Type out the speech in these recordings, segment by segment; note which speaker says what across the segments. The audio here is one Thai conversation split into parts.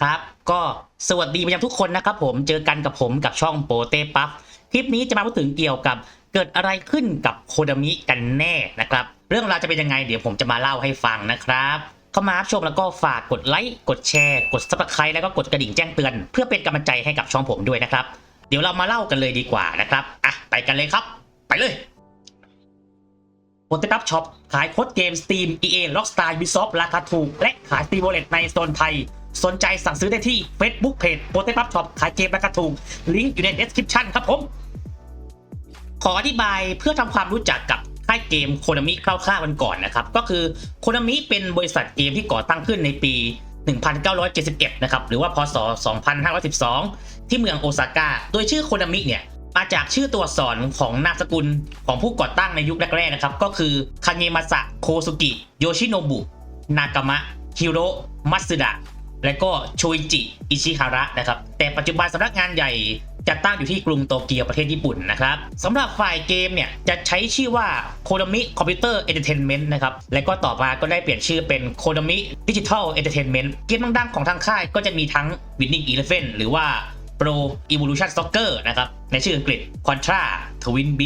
Speaker 1: ครับ ก็สวัสดีไปยังทุกคนนะครับผมเจอกันกับผมกับช่องโปเต้ปั๊บคลิปนี้จะมาพูดถึงเกี่ยวกับเกิดอะไรขึ้นกับโคดามิกันแน่นะครับ เรื่องราวจะเป็นยังไงเดี๋ยวผมจะมาเล่าให้ฟังนะครับ เข้ามารับชมแล้วก็ฝากกดไลค์กดแชร์ กด subscribe แล้วก็กดกระดิ่งแจ้งเตือน เพื่อเป็นกำลังใจให้กับช่องผมด้วยนะครับ เดี๋ยวเรามาเล่ากันเลยดีกว่านะครับอะไปกันเลยครับ ไปเลยโปเตปับช็อปขายโค้ดเกม Steam EA Rockstar Ubisoft ราคาถูกและขาย Steam Wallet ในโซนไทย สนใจสั่งซื้อได้ที่ Facebook Page โปเตปับช็อปขายเกมราคาถูกลิงก์อยู่ใน description ครับผม ขออธิบายเพื่อทำความรู้จักกับค่ายเกมโคนามิคร่าวๆกันก่อนนะครับ ก็คือโคนามิเป็นบริษัทเกมที่ก่อตั้งขึ้นในปี 1971 นะครับ หรือว่าพศ 2512 ที่เมืองโอซาก้า โดยชื่อโคนามิเนี่ยมาจากชื่อตัวอักษรของนามสกุลของผู้ก่อตั้งในยุคแรกๆนะครับ ก็คือคาเงมาสะโคซุกิโยชิโนบุนากามะฮิโรมัตสึดะ และก็โชอิจิ อิชิฮาระนะครับ แต่ปัจจุบันสำนักงานใหญ่จะตั้งอยู่ที่กรุงโตเกียวประเทศญี่ปุ่นนะครับสำหรับฝ่ายเกมเนี่ยจะใช้ชื่อว่า Konami Computer Entertainment นะครับ และก็ต่อมาก็ได้เปลี่ยนชื่อเป็น Konami Digital Entertainment เกมดังๆของทางค่ายก็จะมีทั้ง Winning Eleven หรือว่า Pro Evolution Soccer นะครับ ในชื่ออังกฤษ Contra Twin B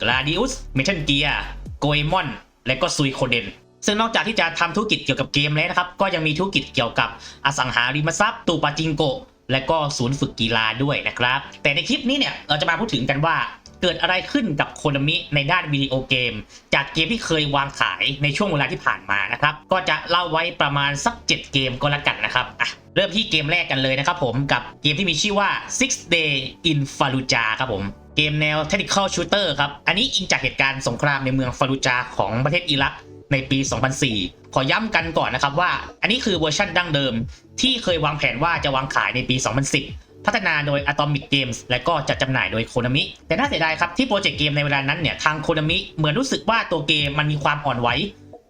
Speaker 1: Gladius Metal Gear Goemon และก็ Suikoden ซึ่งนอกจากที่จะทำธุรกิจเกี่ยวกับเกมแล้วนะครับ ก็ยังมีธุรกิจเกี่ยวกับอสังหาริมทรัพย์ตูปาจิงโกะและก็ศูนย์ฝึกกีฬาด้วยนะครับ แต่ในคลิปนี้เนี่ยเราจะมาพูดถึงกันว่าเกิดอะไรขึ้นกับโคนามิในด้านวิดีโอเกม จากเกมที่เคยวางขายในช่วงเวลาที่ผ่านมานะครับ ก็จะเล่าไว้ประมาณสัก 7 เกมก็แล้วกันนะครับอะเริ่มที่เกมแรกกันเลยนะครับผมกับเกมที่มีชื่อว่า Six Day in Fallujah ครับผมเกมแนว Tactical Shooter ครับ อันนี้อิงจากเหตุการณ์สงครามในเมืองฟาลูจาของประเทศอิรัก ในปี 2004 ขอย้ำกันก่อนนะครับว่า อันนี้คือเวอร์ชันดั้งเดิม ที่เคยวางแผนว่าจะวางขายในปี 2010 พัฒนาโดย Atomic Games และก็จัดจำหน่ายโดย Konami แต่น่าเสียดายครับที่โปรเจกต์เกมในเวลานั้นเนี่ยทาง Konami เหมือนรู้สึกว่าตัวเกมมันมีความอ่อนไหว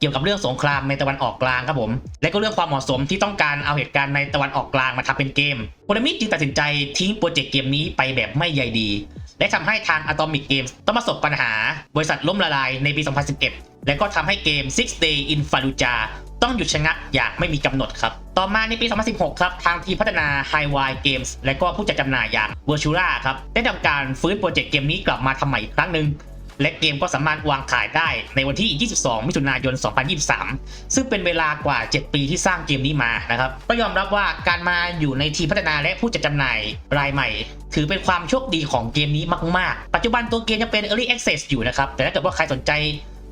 Speaker 1: เกี่ยวกับเรื่องสงครามในตะวันออกกลางครับผม และก็เรื่องความเหมาะสมที่ต้องการเอาเหตุการณ์ในตะวันออกกลางมาทำเป็นเกม Konami จึงตัดสินใจทิ้งโปรเจกต์เกมนี้ไปแบบไม่ใยดี และทำให้ทาง Atomic Games ต้องประสบปัญหา บริษัทล่มละลายในปี 2011 และก็ทำให้เกม Six Day in Fallujah ต้องหยุดชะงักอย่างไม่มีกำหนดครับ ต่อมาในปี 2016 ครับ ทางทีมพัฒนา High Wire Games และก็ผู้จัดจำหน่ายอย่าง Virtua ครับ ได้ทำการฟื้นโปรเจกต์เกมนี้กลับมาทำใหม่อีกครั้งหนึ่ง และเกมก็สามารถวางขายได้ในวันที่ 22 มิถุนายน 2023 ซึ่งเป็นเวลากว่า 7 ปีที่สร้างเกมนี้มานะครับ ก็ยอมรับว่าการมาอยู่ในทีมพัฒนาและผู้จัดจำหน่ายรายใหม่ ถือเป็นความโชคดีของเกมนี้มาก ๆ ปัจจุบันตัวเกมยังเป็น Early Access อยู่นะครับ แต่ถ้าเกิดว่าใครสนใจ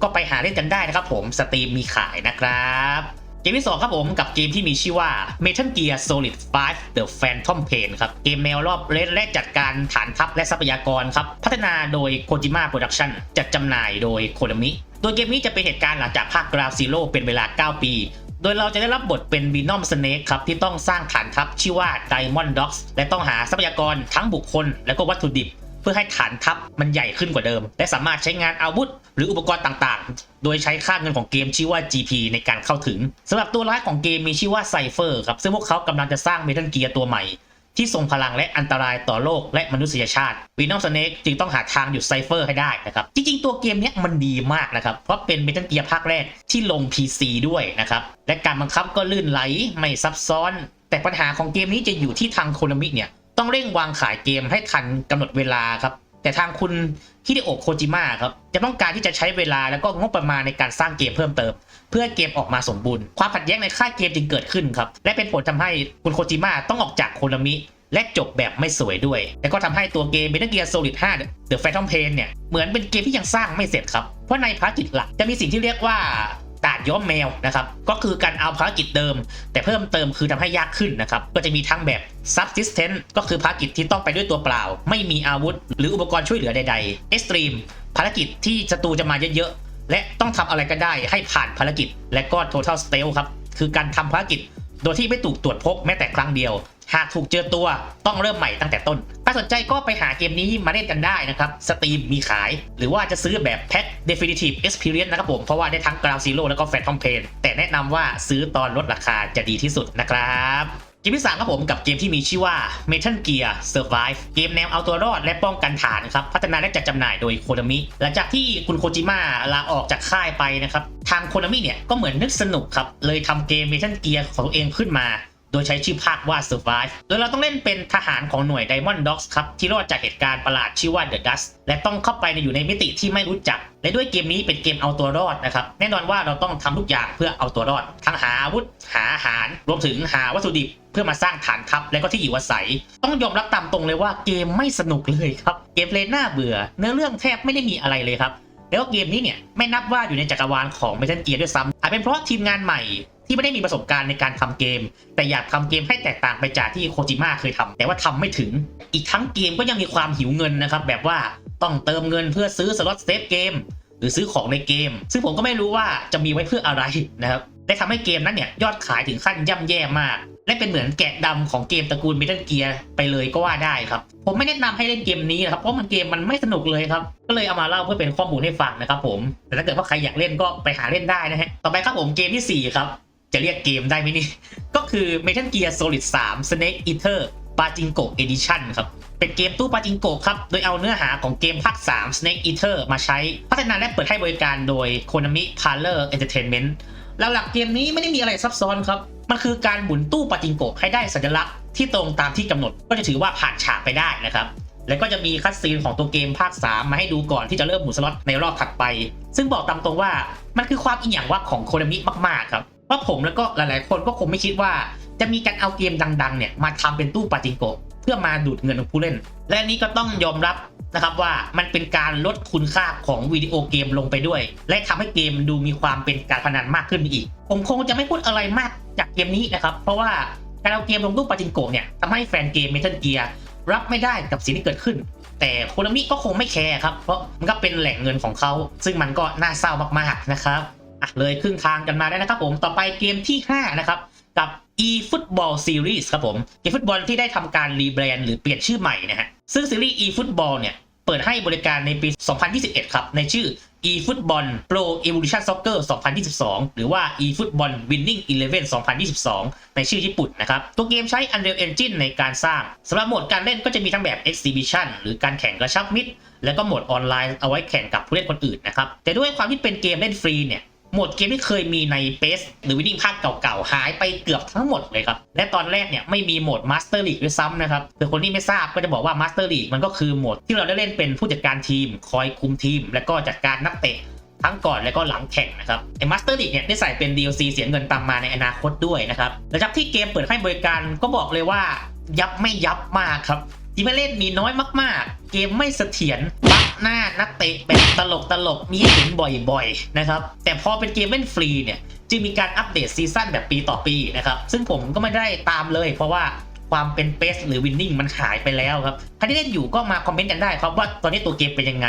Speaker 1: ก็ไปหาเล่นกันได้นะครับผม สตรีมมีขายนะครับ เกมที่ 2 ครับผมกับเกมที่มีชื่อว่า Metal Gear Solid 5 The Phantom Pain ครับ เกมแนวรอบเล่นและจัดการฐานทัพและทรัพยากรครับ พัฒนาโดย Kojima Production จัดจำหน่ายโดย Konami โดยเกมนี้จะเป็นเหตุการณ์หลังจากภาค Ground Zero เป็นเวลา 9 ปี โดยเราจะได้รับบทเป็น Venom Snake ครับ ที่ต้องสร้างฐานทัพชื่อว่า Diamond Dogs และต้องหาทรัพยากรทั้งบุคคลและก็วัตถุดิบ เพื่อให้ฐานทัพมันใหญ่ขึ้นกว่าเดิม และสามารถใช้งานอาวุธ หรืออุปกรณ์ต่างๆ โดยใช้ค่าเงินของเกมชื่อว่า GP ในการเข้าถึงสำหรับตัวร้ายของเกมมีชื่อว่าไซเฟอร์ครับซึ่งพวกเขากำลังจะสร้างเมทัลเกียร์ตัวใหม่ที่ทรงพลังและอันตรายต่อโลกและมนุษยชาติวีนอมสเนกจึงต้องหาทางหยุดไซเฟอร์ให้ได้นะครับ จริงๆ ตัวเกมนี้มันดีมากนะครับ เพราะเป็นเมทัลเกียร์ภาคแรกที่ลง PC ด้วยนะครับ และการบังคับก็ลื่นไหลไม่ซับซ้อน แต่ปัญหาของเกมนี้จะอยู่ที่ทางโคนามิเนี่ย ต้องเร่งวางขายเกมให้ทันกำหนดเวลาครับ แต่ทางคุณฮิเดโอะโคจิมะครับจะต้องการที่จะใช้เวลาแล้วก็งบประมาณในการสร้างเกมเพิ่มเติม เพื่อเกมออกมาสมบูรณ์ ความขัดแย้งในค่ายเกมจึงเกิดขึ้นครับ และเป็นผลทำให้คุณโคจิมะต้องออกจากโคนามิและจบแบบไม่สวยด้วย แต่ก็ทำให้ตัวเกม Metal Gear Solid 5 The Phantom Pain เนี่ย เหมือนเป็นเกมที่ยังสร้างไม่เสร็จครับ เพราะในภารกิจหลักจะมีสิ่งที่เรียกว่าาดย้อมแมวนะครับก็คือการเอาภารกิจเดิม แต่เพิ่มเติมคือทำให้ยากขึ้นนะครับก็จะมีทั้งแบบ subsistence ก็คือภารกิจที่ต้องไปด้วยตัวเปล่า ไม่มีอาวุธ หรืออุปกรณ์ช่วยเหลือใดๆ extreme ภารกิจที่ศัตรูจะมาเยอะๆ และต้องทำอะไรก็ได้ให้ผ่านภารกิจ และก็ total stealth ครับคือการทำภารกิจโดยที่ไม่ถูกตรวจพบแม้แต่ครั้งเดียว หากถูกเจอตัวต้องเริ่มใหม่ตั้งแต่ต้น ถ้าสนใจก็ไปหาเกมนี้มาเล่นกันได้นะครับ สตรีมมีขาย หรือว่าจะซื้อแบบแพ็ค Definitive Experience นะครับผม เพราะว่าได้ทั้ง Ground Zero แล้วก็ Phantom Pain แต่แนะนำว่าซื้อตอนลดราคาจะดีที่สุดนะครับเกมที่3ครับผมกับเกมที่มีชื่อว่า Metal Gear Survive เกมแนวเอาตัวรอดและป้องกันฐานครับ พัฒนาและจัดจำหน่ายโดยโคนามิหลังจากที่คุณโคจิมะลาออกจากค่ายไปนะครับ ทางโคนามิเนี่ยก็เหมือนนึกสนุกครับ เลยทำเกม Metal Gear ของตัวเองขึ้นมา โดยใช้ชื่อภาคว่า Survive โดยเราต้องเล่นเป็นทหารของหน่วย Diamond Dogs ครับ ที่รอดจากเหตุการณ์ประหลาดชื่อว่า The Dust และต้องเข้าไปในอยู่ในมิติที่ไม่รู้จัก และด้วยเกมนี้เป็นเกมเอาตัวรอดนะครับ แน่นอนว่าเราต้องทำทุกอย่างเพื่อเอาตัวรอด ทั้งหาอาวุธ หาอาหาร รวมถึงหาวัตถุดิบเพื่อมาสร้างฐานทัพและก็ที่อยู่อาศัย ต้องยอมรับตามตรงเลยว่าเกมไม่สนุกเลยครับ เกมเพลย์น่าเบื่อ เนื้อเรื่องแทบไม่ได้มีอะไรเลยครับ แล้วก็เกมนี้เนี่ยไม่นับว่าอยู่ในจักรวาลของ Metal Gear ด้วยซ้ำอาจเป็นเพราะทีมงานใหม่ ที่ไม่ได้มีประสบการณ์ในการทำเกม แต่อยากทำเกมให้แตกต่างไปจากที่โคจิมะเคยทำแต่ว่าทำไม่ถึง อีกทั้งเกมก็ยังมีความหิวเงินนะครับแบบว่าต้องเติมเงินเพื่อซื้อสล็อตเซฟเกมหรือซื้อของในเกม ซึ่งผมก็ไม่รู้ว่าจะมีไว้เพื่ออะไรนะครับได้ทำให้เกมนั้นเนี่ยยอดขายถึงขั้นย่ำแย่มาก และเป็นเหมือนแกะดำของเกมตระกูล Metal Gear ไปเลยก็ว่าได้ครับ ผมไม่แนะนำให้เล่นเกมนี้นะครับ เพราะมันเกมมันไม่สนุกเลยครับ ก็เลยเอามาเล่าเพื่อเป็นข้อมูลให้ฟังนะครับผม แต่ถ้าเกิดว่าใครอยากเล่นก็ไปหาเล่นได้นะฮะ ต่อไปครับผมเกมที่ 4 ครับ จะเรียกเกมได้ไหมนี่ ก็คือ Metal Gear Solid 3 Snake Eater ปาจิงโก Edition ครับ เป็นเกมตู้ปาจิงโกะครับ โดยเอาเนื้อหาของเกมภาค 3 Snake Eater มาใช้ พัฒนาและเปิดให้บริการโดย Konami Parlor Entertainment แล้วหลักเกมนี้ไม่ได้มีอะไรซับซ้อนครับ มันคือการหมุนตู้ปาจิงโกะให้ได้สัญลักษณ์ที่ตรงตามที่กำหนด ก็จะถือว่าผ่านฉากไปได้นะครับแล้วก็จะมีคัดซีนของตัวเกมภาค 3 มาให้ดูก่อนที่จะเริ่มหมุนสล็อตในรอบถัดไป ซึ่งบอกตามตรงว่ามันคือความอีหยังว่าของโคนามิมากๆครับเพ ราะผมแล้วก็หลายๆ คนก็คงไม่คิดว่า จะมีการเอาเกมดัง ๆ เนี่ยมาทำเป็นตู้ปาจิงโกะเพื่อมาดูดเงินของผู้เล่น และอันนี้ก็ต้องยอมรับนะครับว่ามันเป็นการลดคุณค่าของวิดีโอเกมลงไปด้วย และทำให้เกมดูมีความเป็นการพนันมากขึ้นอีก ผมคงจะไม่พูดอะไรมากจากเกมนี้นะครับ เพราะว่าการเอาเกมลงตู้ปาจิงโกะเนี่ยทำให้แฟนเกมเมทัลเกียร์รับไม่ได้กับสิ่งที่เกิดขึ้น แต่โคนามิก็คงไม่แคร์ครับ เพราะมันก็เป็นแหล่งเงินของเขา ซึ่งมันก็น่าเศร้ามากๆนะครับ อะเลยครึ่งทางกันมาได้นะครับผมต่อไปเกมที่ 5 นะครับ กับ eFootball Series ครับผมเกมฟุตบอลที่ได้ทำการรีแบรนด์หรือเปลี่ยนชื่อใหม่นะฮะซึ่งซีรีส์ eFootball เนี่ยเปิดให้บริการในปี 2021 ครับ ในชื่อ eFootball Pro Evolution Soccer 2022 หรือว่า eFootball Winning Eleven 2022 ในชื่อญี่ปุ่นนะครับ ตัวเกมใช้ Unreal Engine ในการสร้างสำหรับโหมดการเล่นก็จะมีทั้งแบบ Exhibition หรือการแข่งกระชับมิตร แล้วก็โหมดออนไลน์เอาไว้แข่งกับผู้เล่นคนอื่นนะครับ แต่ด้วยความที่เป็นเกมเล่นฟรีเนี่ย หมดเกมที่เคยมีใน PES หรือวินิ่งภาคเก่าๆ หายไปเกือบทั้งหมดเลยครับ และตอนแรกเนี่ยไม่มีโหมด Master League ด้วยซ้ำนะครับเผื่อคนที่ไม่ทราบก็จะบอกว่า Master League มันก็คือโหมดที่เราได้เล่นเป็นผู้จัดการทีม คอยคุมทีม และก็จัดการนักเตะทั้งก่อนและก็หลังแข่งนะครับไอ้ Master League เนี่ยได้ใส่เป็น DLC เสียเงินตามมาในอนาคตด้วยนะครับหลังจากที่เกมเปิดให้บริการก็บอกเลยว่ายับไม่ยับมากครับที่ไม่เล่นมีน้อยมากๆ เกมไม่เสถียร หน้านักเตะแบบตลกตลกมีให้เห็นบ่อยๆนะครับแต่พอเป็นเกมเล่นฟรีเนี่ยจึงมีการอัปเดตซีซั่นแบบปีต่อปีนะครับซึ่งผมก็ไม่ได้ตามเลย เพราะว่าความเป็นเ s หรือวินนิ่งมันหายไปแล้วครับใครที่เล่นอยู่ก็มาคอมเมนต์กันได้ครับว่าตอนนี้ตัวเกมเป็นยังไง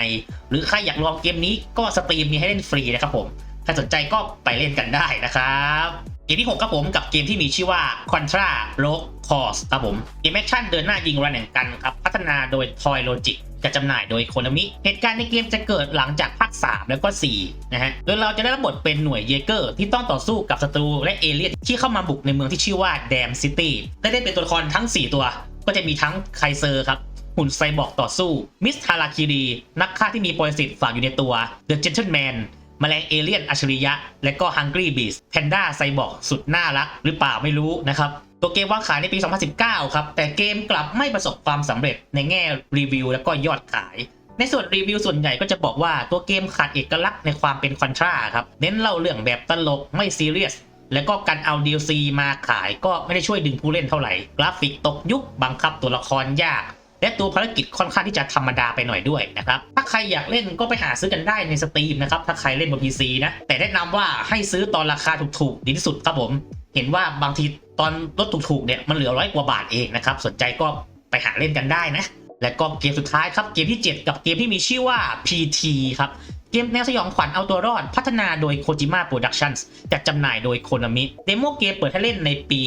Speaker 1: หรือใครอยากลองเกมนี้ก็สตรีมมีให้เล่นฟรีนะครับผมใครสนใจก็ไปเล่นกันได้นะครับ เกมที่ 6 ครับผมกับเกมที่มีชื่อว่า Contra Rogue Force ครับผมเกมแอคชั่นเดินหน้ายิงรันแห่งกันครับพัฒนาโดย Toy Logic จะจำหน่ายโดยโคนามิ เหตุการณ์ในเกมจะเกิดหลังจากภาค 3 แล้วก็ 4 นะฮะ โดยเราจะได้รับบทเป็นหน่วยเยเกอร์ ที่ต้องต่อสู้กับศัตรูและเอเลี่ยนที่เข้ามาบุกในเมืองที่ชื่อว่าแดมซิตี้ได้ได้เป็นตัวละครทั้ง 4 ตัว ก็จะมีทั้งไคเซอร์ครับ หุ่นไซบอร์กต่อสู้ มิสทาราคิรี นักฆ่าที่มีปรสิตฝากอยู่ในตัว เดอะเจนเทลแมน แมลงเอเลี่ยนอัจฉริยะ และก็ฮังกี้บีสแพนด้าไซบอร์กสุดน่ารักหรือเปล่าไม่รู้นะครับ ตัวเกมวางขายในปี 2019 ครับ แต่เกมกลับไม่ประสบความสำเร็จในแง่รีวิวและก็ยอดขาย ในส่วนรีวิวส่วนใหญ่ก็จะบอกว่าตัวเกมขาดเอกลักษณ์ในความเป็นคอนทราครับ เน้นเล่าเรื่องแบบตลกไม่ซีเรียสแล้วก็การเอา DLC มาขายก็ไม่ได้ช่วยดึงผู้เล่นเท่าไหร่ กราฟิกตกยุคบังคับตัวละครยาก และตัวภารกิจค่อนข้างที่จะธรรมดาไปหน่อยด้วยนะครับ ถ้าใครอยากเล่นก็ไปหาซื้อกันได้ในสตรีมนะครับ ถ้าใครเล่นบน PC นะ แต่แนะนำว่าให้ซื้อตอนราคาถูกๆดีที่สุดครับผม เห็นว่าบางทีตอนลดถูกๆเนี่ยมันเหลือร้อยกว่าบาทเองนะครับ สนใจก็ไปหาเล่นกันได้นะ และก็เกมสุดท้ายครับ เกมที่ 7 กับเกมที่มีชื่อว่า PT ครับเกมแนวสยองขวัญเอาตัวรอดพัฒนาโดย Kojima Productions จัดจำหน่ายโดย Konami เดโมเกมเปิดให้เล่นในปี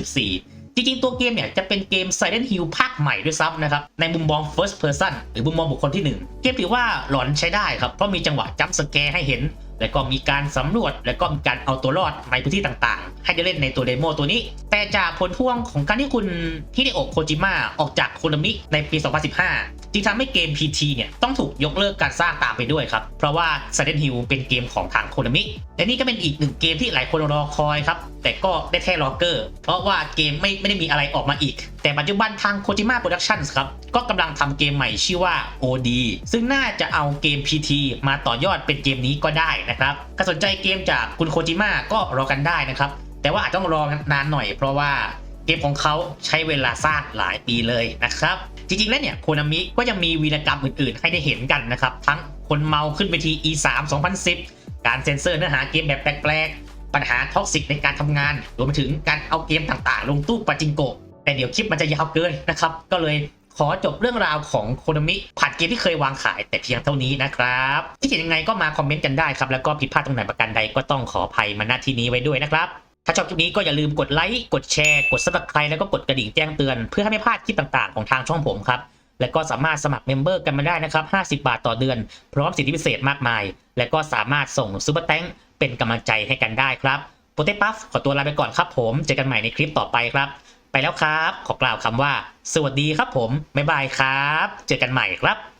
Speaker 1: 2014 จริงๆ ตัวเกมเนี่ยจะเป็นเกม Silent Hill ภาคใหม่ด้วยซ้ำนะครับ ในมุมมอง First Person หรือมุมมองบุคคลที่ 1 เกมถือว่าหลอนใช้ได้ครับ เพราะมีจังหวะจัมป์สแกร์ให้เห็น แล้วก็มีการสำรวจ แล้วก็มีการเอาตัวรอดในพื้นที่ต่างๆ ให้ได้เล่นในตัวเดโมตัวนี้ แต่จากผลพวงของการที่คุณฮิเดโอะโคจิมะออกจากโคโนมิในปี 2015 จึงทำให้เกม PT เนี่ยต้องถูกยกเลิกการสร้างตามไปด้วยครับ เพราะว่า Silent Hill เป็นเกมของทางโคโนมิ และนี่ก็เป็นอีกหนึ่งเกมที่หลายคนรอคอยครับ แต่ก็ได้แค่รอเกอร์ เพราะว่าเกมไม่ไม่ได้มีอะไรออกมาอีก แต่ปัจจุบันทาง Kojima Productions ครับ ก็กำลังทำเกมใหม่ชื่อว่า OD ซึ่งน่าจะเอาเกม PT มาต่อยอดเป็นเกมนี้ก็ได้นะครับถ้าสนใจเกมจากคุณโคจิมะก็รอกันได้นะครับ แต่ว่าอาจต้องรอนานหน่อยเพราะว่าเกมของเขาใช้เวลาสร้างหลายปีเลยนะครับ จริงๆ แล้วเนี่ยโคนามิก็ยังมีวีรกรรมอื่นๆ ให้ได้เห็นกันนะครับ ทั้งคนเมาขึ้นไปที E3 2010 การเซ็นเซอร์เนื้อหาเกมแบบแปลกๆ ปัญหาท็อกซิกในการทำงาน รวมไปถึงการเอาเกมต่างๆ ลงตู้ปาจิงโกะแต่เดี๋ยวคลิปมันจะยาวเกินนะครับ ก็เลย ขอจบเรื่องราวของโคนมิผ่านเกมที่เคยวางขายแต่เพียงเท่านี้นะครับที่เห็นยังไงก็มาคอมเมนต์กันได้ครับ แล้วก็ผิดพลาดตรงไหนประการใดก็ต้องขออภัยมาณที่นี้ไว้ด้วยนะครับ ถ้าชอบคลิปนี้ก็อย่าลืมกดไลค์กดแชร์กด subscribe แล้วก็กดกระดิ่งแจ้งเตือน เพื่อให้ไม่พลาดคลิปต่างๆของทางช่องผมครับและก็สามารถสมัครเมมเบอร์กันมาได้นะครับ 50 บาทต่อเดือน พร้อมสิทธิพิเศษมากมาย และก็สามารถส่งซูเปอร์แตงเป็นกำลังใจให้กันได้ครับโปเตปัฟขอตัวลาไปก่อนครับผม เจอกันใหม่ในคลิปต่อไปครับ ไปแล้วครับ ขอกล่าวคำว่า สวัสดีครับผม บ๊ายบายครับ เจอกันใหม่ครับ